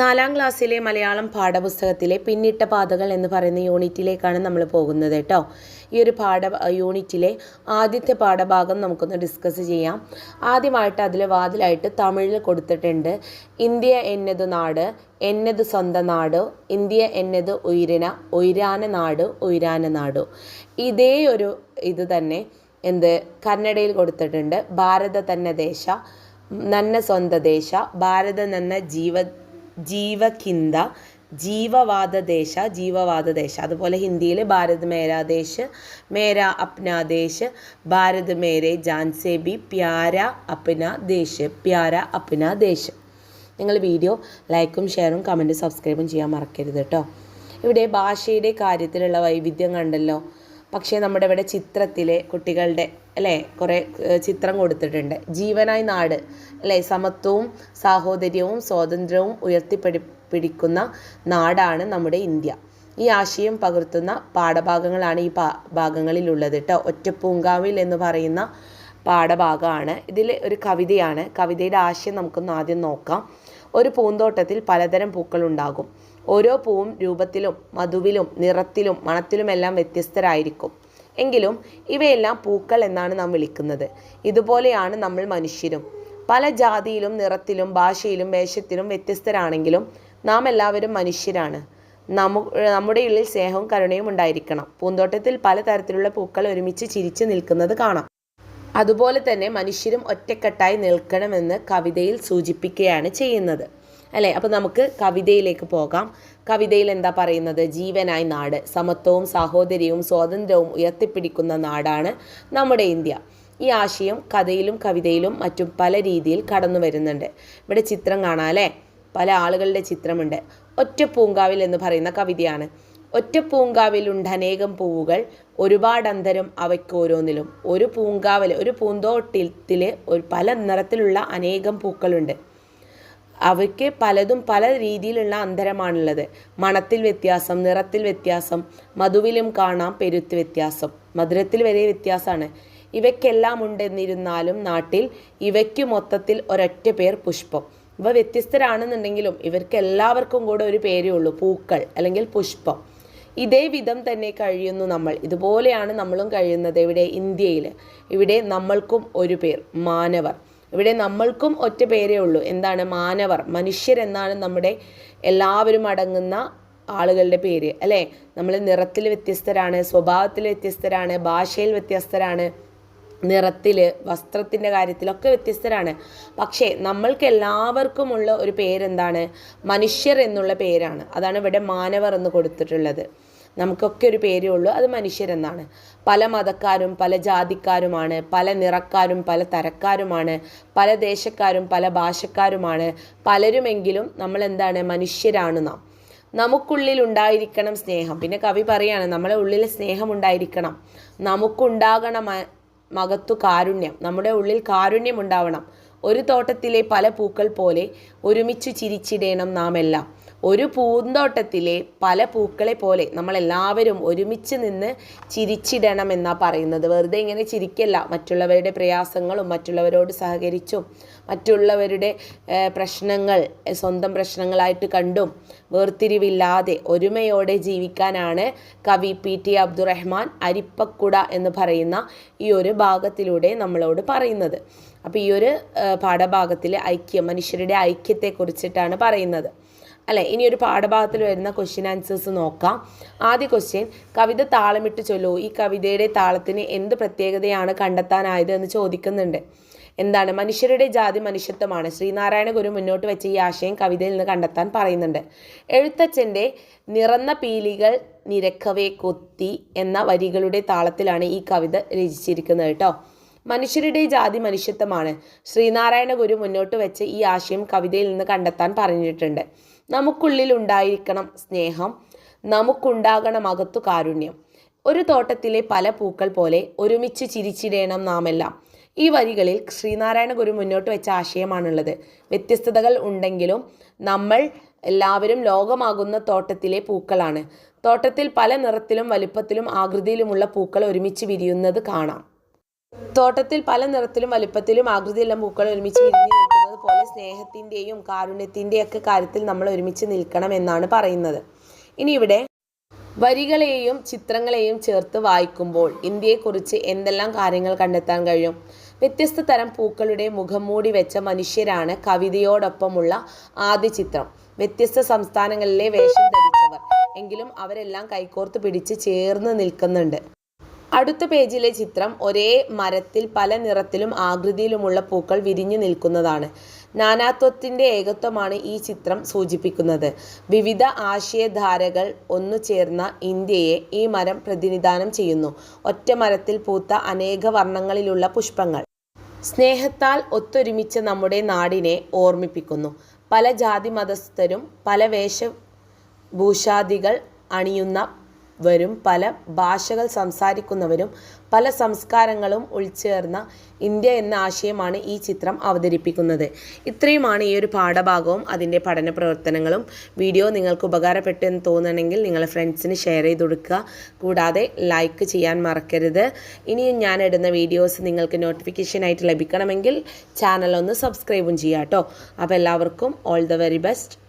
നാലാം ക്ലാസ്സിലെ മലയാളം പാഠപുസ്തകത്തിലെ പിന്നിട്ട പാതകൾ എന്ന് പറയുന്ന യൂണിറ്റിലേക്കാണ് നമ്മൾ പോകുന്നത് കേട്ടോ. ഈ ഒരു പാഠ യൂണിറ്റിലെ ആദ്യത്തെ പാഠഭാഗം നമുക്കൊന്ന് ഡിസ്കസ് ചെയ്യാം. ആദ്യമായിട്ട് അതിൽ വാതിലായിട്ട് തമിഴിൽ കൊടുത്തിട്ടുണ്ട് ഇന്ത്യ എന്നത് നാട് എന്നത് സ്വന്തം നാട് ഇന്ത്യ എന്നത് ഉയരന ഉയരാന നാട് ഉയരാന നാട്. ഇതേ ഒരു ഇത് തന്നെ എന്ത് കന്നഡയിൽ കൊടുത്തിട്ടുണ്ട് ഭാരത തന്നെ ദേശ നന്ന സ്വന്ത ദേശ ഭാരത നന്ന ജീവ ജീവകിന്ത ജീവവാദദേശ ജീവവാദദേശ. അതുപോലെ ഹിന്ദിയിൽ ഭാരത് മേരാദേശ് മേരാ അപ്നാ ദേശ് ഭാരത് മേരെ ജാൻ സേ ബി പ്യാര അപ്ന ദേശ് പ്യാര അപ്ന ദേശ്. നിങ്ങൾ വീഡിയോ ലൈക്കും ഷെയറും കമന്റും സബ്സ്ക്രൈബും ചെയ്യാൻ മറക്കരുത് കേട്ടോ. ഇവിടെ ഭാഷയുടെ കാര്യത്തിലുള്ള വൈവിധ്യം കണ്ടല്ലോ. പക്ഷേ നമ്മുടെ ഇവിടെ ചിത്രത്തിലെ കുട്ടികളുടെ അല്ലേ കുറേ ചിത്രം കൊടുത്തിട്ടുണ്ട്. ജീവനായി നാട് അല്ലേ സമത്വവും സാഹോദര്യവും സ്വാതന്ത്ര്യവും ഉയർത്തിപ്പിടി പിടിക്കുന്ന നാടാണ് നമ്മുടെ ഇന്ത്യ. ഈ ആശയം പകർത്തുന്ന പാഠഭാഗങ്ങളാണ് ഈ പാ ഭാഗങ്ങളിലുള്ളത് കേട്ടോ ഒറ്റപ്പൂങ്കാവിൽ എന്ന് പറയുന്ന പാഠഭാഗമാണ്. ഇതിൽ ഒരു കവിതയാണ്. കവിതയുടെ ആശയം നമുക്കൊന്ന് ആദ്യം നോക്കാം. ഒരു പൂന്തോട്ടത്തിൽ പലതരം പൂക്കളുണ്ടാകും. ഓരോ പൂവും രൂപത്തിലും മധുവിലും നിറത്തിലും മണത്തിലുമെല്ലാം വ്യത്യസ്തരായിരിക്കും. എങ്കിലും ഇവയെല്ലാം പൂക്കൾ എന്നാണ് നാം വിളിക്കുന്നത്. ഇതുപോലെയാണ് നമ്മൾ മനുഷ്യരും. പല ജാതിയിലും നിറത്തിലും ഭാഷയിലും വേഷത്തിലും വ്യത്യസ്തരാണെങ്കിലും നാം എല്ലാവരും മനുഷ്യരാണ്. നമു നമ്മുടെ ഉള്ളിൽ സ്നേഹവും കരുണയും ഉണ്ടായിരിക്കണം. പൂന്തോട്ടത്തിൽ പലതരത്തിലുള്ള പൂക്കൾ ഒരുമിച്ച് ചിരിച്ചു നിൽക്കുന്നത് കാണാം. അതുപോലെ തന്നെ മനുഷ്യരും ഒറ്റക്കെട്ടായി നിൽക്കണമെന്ന് കവിതയിൽ സൂചിപ്പിക്കുകയാണ് ചെയ്യുന്നത്. അല്ലേ? അപ്പോൾ നമുക്ക് കവിതയിലേക്ക് പോകാം. കവിതയിൽ എന്താ പറയുന്നത്? ജീവനായി നാട്. സമത്വവും സാഹോദര്യവും സ്വാതന്ത്ര്യവും ഉയർത്തിപ്പിടിക്കുന്ന നാടാണ് നമ്മുടെ ഇന്ത്യ. ഈ ആശയം കഥയിലും കവിതയിലും മറ്റും പല രീതിയിൽ കടന്നു വരുന്നുണ്ട്. ഇവിടെ ചിത്രം കാണാം അല്ലേ? പല ആളുകളുടെ ചിത്രമുണ്ട്. ഒറ്റ പൂങ്കാവിൽ എന്ന് പറയുന്ന കവിതയാണ്. ഒറ്റ പൂങ്കാവിലുണ്ട് അനേകം പൂവുകൾ. ഒരുപാട് അന്തരം അവയ്ക്ക് ഓരോന്നിലും. ഒരു പൂങ്കാവിൽ ഒരു പൂന്തോട്ടത്തിൽ ഒരു പല നിറത്തിലുള്ള അനേകം പൂക്കളുണ്ട്. അവയ്ക്ക് പലതും പല രീതിയിലുള്ള അന്തരമാണുള്ളത്. മണത്തിൽ വ്യത്യാസം നിറത്തിൽ വ്യത്യാസം മധുവിലും കാണാം പെരുത്ത് വ്യത്യാസം മധുരത്തിൽ വരെ വ്യത്യാസമാണ്. ഇവയ്ക്കെല്ലാം ഉണ്ടെന്നിരുന്നാലും നാട്ടിൽ ഇവയ്ക്ക് മൊത്തത്തിൽ ഒരൊറ്റ പേർ പുഷ്പം. ഇവ വ്യത്യസ്തരാണെന്നുണ്ടെങ്കിലും ഇവർക്ക് എല്ലാവർക്കും കൂടെ ഒരു പേരേ ഉള്ളൂ പൂക്കൾ അല്ലെങ്കിൽ പുഷ്പം. ഇതേ വിധം തന്നെ കഴിയുന്നു നമ്മൾ. ഇതുപോലെയാണ് നമ്മളും കഴിയുന്നത് ഇവിടെ ഇന്ത്യയിൽ. ഇവിടെ നമ്മൾക്കും ഒരു പേർ മാനവർ. ഇവിടെ നമ്മൾക്കും ഒറ്റ പേരേ ഉള്ളൂ. എന്താണ്? മാനവർ. മനുഷ്യരെന്നാണ് നമ്മുടെ എല്ലാവരും അടങ്ങുന്ന ആളുകളുടെ പേര് അല്ലേ? നമ്മൾ നിറത്തിൽ വ്യത്യസ്തരാണ് സ്വഭാവത്തിൽ വ്യത്യസ്തരാണ് ഭാഷയിൽ വ്യത്യസ്തരാണ് നിറത്തിൽ വസ്ത്രത്തിന്റെ കാര്യത്തിലൊക്കെ വ്യത്യസ്തരാണ്. പക്ഷേ നമ്മൾക്ക് എല്ലാവർക്കുമുള്ള ഒരു പേരെന്താണ്? മനുഷ്യർ എന്നുള്ള പേരാണ്. അതാണ് ഇവിടെ മാനവർ എന്ന് കൊടുത്തിട്ടുള്ളത്. നമുക്കൊക്കെ ഒരു പേരേ ഉള്ളൂ. അത് മനുഷ്യരെന്നാണ്. പല മതക്കാരും പല ജാതിക്കാരുമാണ് പല നിറക്കാരും പല തരക്കാരുമാണ് പല ദേശക്കാരും പല ഭാഷക്കാരുമാണ്. പലരുമെങ്കിലും നമ്മൾ എന്താണ് മനുഷ്യരാണ് നാം. നമുക്കുള്ളിൽ ഉണ്ടായിരിക്കണം സ്നേഹം. പിന്നെ കവി പറയാണ് നമ്മളെ ഉള്ളിൽ സ്നേഹം ഉണ്ടായിരിക്കണം. നമുക്കുണ്ടാകണം മകത്തു കാരുണ്യം. നമ്മുടെ ഉള്ളിൽ കാരുണ്യം ഉണ്ടാവണം. ഒരു തോട്ടത്തിലെ പല പൂക്കൾ പോലെ ഒരുമിച്ച് ചിരിച്ചിടേണം നാം എല്ലാം ഒരു പൂന്തോട്ടത്തിലെ പല പൂക്കളെ പോലെ നമ്മളെല്ലാവരും ഒരുമിച്ച് നിന്ന് ചിരിച്ചിടണം എന്നാ പറയുന്നത്. വെറുതെ ഇങ്ങനെ ചിരിക്കല്ല. മറ്റുള്ളവരുടെ പ്രയാസങ്ങളും മറ്റുള്ളവരോട് സഹകരിച്ചും മറ്റുള്ളവരുടെ പ്രശ്നങ്ങൾ സ്വന്തം പ്രശ്നങ്ങളായിട്ട് കണ്ടും വേർതിരിവില്ലാതെ ഒരുമയോടെ ജീവിക്കാനാണ് കവി പി ടി അബ്ദുറഹ്മാൻ അരിപ്പക്കുട എന്ന് പറയുന്ന ഈ ഒരു ഭാഗത്തിലൂടെ നമ്മളോട് പറയുന്നത്. അപ്പോൾ ഈ ഒരു പാഠഭാഗത്തിലെ ഐക്യം മനുഷ്യരുടെ ഐക്യത്തെക്കുറിച്ചിട്ടാണ് പറയുന്നത്. അല്ലെ ഇനി ഒരു പാഠഭാഗത്തിൽ വരുന്ന ക്വസ്റ്റ്യൻ ആൻസേഴ്സ് നോക്കാം. ആദ്യ ക്വസ്റ്റ്യൻ കവിത താളമിട്ട് ചൊല്ലോ. ഈ കവിതയുടെ താളത്തിന് എന്ത് പ്രത്യേകതയാണ് കണ്ടെത്താനായത് എന്ന് ചോദിക്കുന്നുണ്ട്. എന്താണ്? മനുഷ്യരുടെ ജാതി മനുഷ്യത്വമാണ്. ശ്രീനാരായണ ഗുരു മുന്നോട്ട് വെച്ച ഈ ആശയം കവിതയിൽ നിന്ന് കണ്ടെത്താൻ പറയുന്നുണ്ട്. എഴുത്തച്ഛന്റെ നിറന്ന പീലികൾ നിരക്കവേ കൊത്തി എന്ന വരികളുടെ താളത്തിലാണ് ഈ കവിത രചിച്ചിരിക്കുന്നത് കേട്ടോ. മനുഷ്യരുടെ ജാതി മനുഷ്യത്വമാണ്. ശ്രീനാരായണ ഗുരു മുന്നോട്ട് വെച്ച് ഈ ആശയം കവിതയിൽ നിന്ന് കണ്ടെത്താൻ പറഞ്ഞിട്ടുണ്ട്. നമുക്കുള്ളിൽ ഉണ്ടായിരിക്കണം സ്നേഹം നമുക്കുണ്ടാകണം അകത്തു കാരുണ്യം. ഒരു തോട്ടത്തിലെ പല പൂക്കൾ പോലെ ഒരുമിച്ച് ചിരിച്ചിടേണം നാമെല്ലാം. ഈ വരികളിൽ ശ്രീനാരായണ ഗുരു മുന്നോട്ട് വെച്ച ആശയമാണുള്ളത്. വ്യത്യസ്തതകൾ ഉണ്ടെങ്കിലും നമ്മൾ എല്ലാവരും ലോകമാകുന്ന തോട്ടത്തിലെ പൂക്കളാണ്. തോട്ടത്തിൽ പല നിറത്തിലും വലിപ്പത്തിലും ആകൃതിയിലുമുള്ള പൂക്കൾ ഒരുമിച്ച് വിരിയുന്നത് കാണാം. തോട്ടത്തിൽ പല നിറത്തിലും വലിപ്പത്തിലും ആകൃതിയിലും പൂക്കൾ ഒരുമിച്ച് നിൽക്കുന്നത് പോലെ സ്നേഹത്തിന്റെയും കാരുണ്യത്തിന്റെയും ഒക്കെ കാര്യത്തിൽ നമ്മൾ ഒരുമിച്ച് നിൽക്കണം എന്നാണ് പറയുന്നത്. ഇനി ഇവിടെ വരികളെയും ചിത്രങ്ങളെയും ചേർത്ത് വായിക്കുമ്പോൾ ഇന്ത്യയെക്കുറിച്ച് എന്തെല്ലാം കാര്യങ്ങൾ കണ്ടെത്താൻ കഴിയും? വ്യത്യസ്ത തരം പൂക്കളുടെ മുഖം മൂടി വെച്ച മനുഷ്യരാണ് കവിതയോടൊപ്പമുള്ള ആദ്യ ചിത്രം. വ്യത്യസ്ത സംസ്ഥാനങ്ങളിലെ വേഷം ധരിച്ചവർ. എങ്കിലും അവരെല്ലാം കൈകോർത്ത് പിടിച്ച് ചേർന്ന് നിൽക്കുന്നുണ്ട്. അടുത്ത പേജിലെ ചിത്രം ഒരേ മരത്തിൽ പല നിറത്തിലും ആകൃതിയിലുമുള്ള പൂക്കൾ വിരിഞ്ഞു നിൽക്കുന്നതാണ്. നാനാത്വത്തിന്റെ ഏകത്വമാണ് ഈ ചിത്രം സൂചിപ്പിക്കുന്നത്. വിവിധ ആശയധാരകൾ ഒന്നു ചേർന്ന ഇന്ത്യയെ ഈ മരം പ്രതിനിധാനം ചെയ്യുന്നു. ഒറ്റ മരത്തിൽ പൂത്ത അനേക വർണങ്ങളിലുള്ള പുഷ്പങ്ങൾ. സ്നേഹത്താൽ ഒത്തൊരുമിച്ച നമ്മുടെ നാടിനെ ഓർമ്മിപ്പിക്കുന്നു. പല ജാതി മതസ്ഥരും പല വേഷഭൂഷാദികൾ അണിയുന്നവരും പല ഭാഷകൾ സംസാരിക്കുന്നവരും പല സംസ്കാരങ്ങളും ഉൾച്ചേർന്ന ഇന്ത്യ എന്ന ആശയമാണ് ഈ ചിത്രം അവതരിപ്പിക്കുന്നത്. ഇത്രയുമാണ് ഈ ഒരു പാഠഭാഗവും അതിന്റെ പഠന പ്രവർത്തനങ്ങളും. വീഡിയോ നിങ്ങൾക്ക് ഉപകാരപ്പെട്ടു എന്ന് തോന്നണമെങ്കിൽ നിങ്ങൾ ഫ്രണ്ട്സിന് ഷെയർ ചെയ്ത് കൊടുക്കുക. കൂടാതെ ലൈക്ക് ചെയ്യാൻ മറക്കരുത്. ഇനിയും ഞാൻ ഇടുന്ന വീഡിയോസ് നിങ്ങൾക്ക് നോട്ടിഫിക്കേഷനായിട്ട് ലഭിക്കണമെങ്കിൽ ചാനൽ ഒന്ന് സബ്സ്ക്രൈബും ചെയ്യാം കേട്ടോ. അപ്പോൾ എല്ലാവർക്കും ഓൾ ദ വെരി ബെസ്റ്റ്.